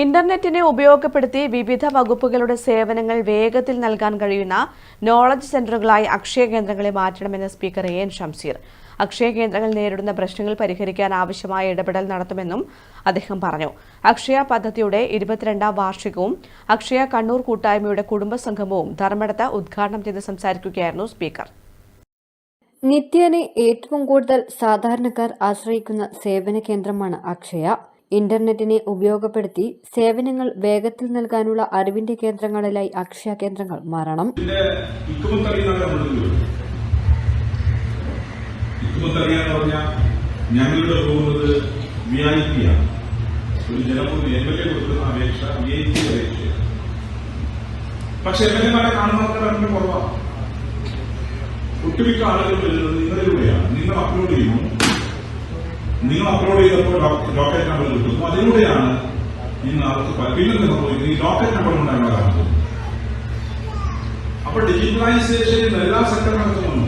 ഇന്റർനെറ്റിനെ ഉപയോഗപ്പെടുത്തി വിവിധ വകുപ്പുകളുടെ സേവനങ്ങൾ വേഗത്തിൽ നൽകാൻ കഴിയുന്ന നോളജ് സെന്ററുകളായി അക്ഷയ കേന്ദ്രങ്ങളെ മാറ്റണമെന്ന് speaker A N Shamseer Akshaya കേന്ദ്രങ്ങൾ നേരിടുന്ന പ്രശ്നങ്ങൾ പരിഹരിക്കാൻ ആവശ്യമായ ഇടപെടൽ നടത്തുമെന്നും അദ്ദേഹം പറഞ്ഞു. അക്ഷയ പദ്ധതിയുടെ ഇരുപത്തിരണ്ടാം വാർഷികവും അക്ഷയ കണ്ണൂർ കൂട്ടായ്മയുടെ കുടുംബസംഗമവും ധർമ്മടത്ത് ഉദ്ഘാടനം ചെയ്ത് സംസാരിക്കുകയായിരുന്നു സ്പീക്കർ നിത്യേന ഏറ്റവും കൂടുതൽ സാധാരണക്കാർ ആശ്രയിക്കുന്ന സേവന കേന്ദ്രമാണ് അക്ഷയ. ഇന്റർനെറ്റിനെ ഉപയോഗപ്പെടുത്തി സേവനങ്ങൾ വേഗത്തിൽ നൽകാനുള്ള അറിവിന്റെ കേന്ദ്രങ്ങളിലായി അക്ഷയ കേന്ദ്രങ്ങൾ മാറണം. ഒരു പക്ഷെ എം എൽ എമാരെ കാണുന്നവർക്ക് കുറവാണ്. ഒട്ടുമിക്ക ആളുകൾ വരുന്നത് നിങ്ങളിലൂടെയാണ്. നിങ്ങൾ അപ്ലോഡ് ചെയ്യുന്നു. നിങ്ങൾ അപ്ലോഡ് ചെയ്തപ്പോൾ ലോക്കറ്റ് നമ്പർ കിട്ടും. അതിലൂടെയാണ് ഇന്ന് അവർക്ക് പിന്നെന്ത് സംഭവിക്കുന്നത് ഈ ലോക്കറ്റ് നമ്പർ കൊണ്ടാണ് കാണുന്നത്. അപ്പൊ ഡിജിറ്റലൈസേഷൻ എല്ലാ സെക്ടറും നടത്തുന്നു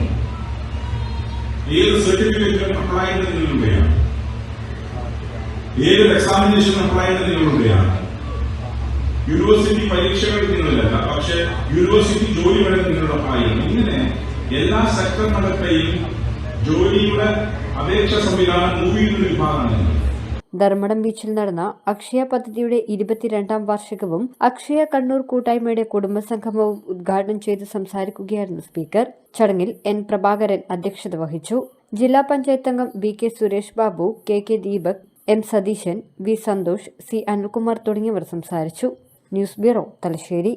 ഏത് സർട്ടിഫിക്കറ്റും അപ്ലൈ ചെയ്യുന്നതിലൂടെയാണ്. ഏത് എക്സാമിനേഷൻ അപ്ലൈ ചെയ്യുന്നതിലൂടെയാണ്. യൂണിവേഴ്സിറ്റി പരീക്ഷകൾ നിങ്ങളിലല്ല പക്ഷെ യൂണിവേഴ്സിറ്റി ജോലി വരെ നിങ്ങളുടെ അപ്ലൈ ചെയ്യണം ഇങ്ങനെ എല്ലാ സെക്ടർ സെക്ടറിനകത്തെയും ജോലിയുടെ അപേക്ഷ ധർമ്മടം ബീച്ചിൽ നടന്ന അക്ഷയ പദ്ധതിയുടെ ഇരുപത്തിരണ്ടാം വാർഷികവും അക്ഷയ കണ്ണൂർ കൂട്ടായ്മയുടെ കുടുംബസംഗമവും ഉദ്ഘാടനം ചെയ്ത് സംസാരിക്കുകയായിരുന്നു സ്പീക്കർ. ചടങ്ങിൽ എൻ പ്രഭാകരൻ അധ്യക്ഷത വഹിച്ചു. ജില്ലാ പഞ്ചായത്ത് അംഗം V K Suresh Babu K K Deepak M Satheesan V Santhosh C Anilkumar തുടങ്ങിയവർ സംസാരിച്ചു. News bureau Thalassery.